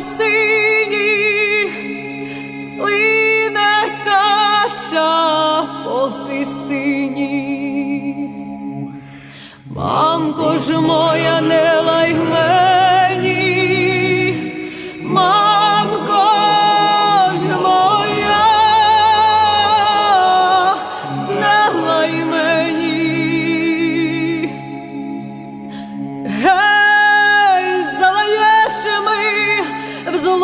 синій лине кача по тисині. Мамко ж моя не лайме.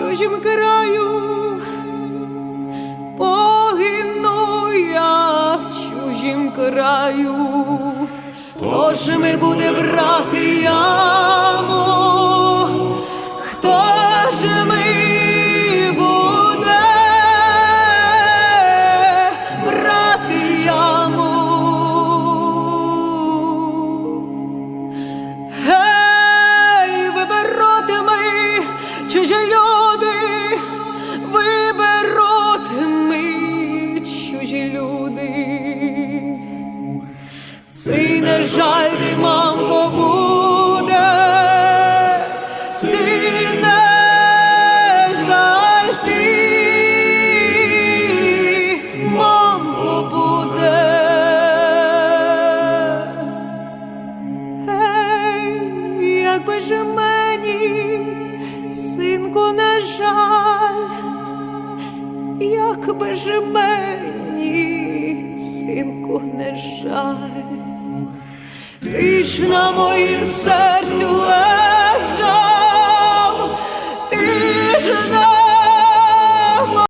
чужім краю, погину я в чужім краю. тож ми буде брати яму? Цей не жаль ти, мамко, буде, цей не жаль ти, мамко, буде. Ей, якби ж мені, синку, не жаль, якби ж мені, синку, не жаль, ти ж на моїм серцю лежиш.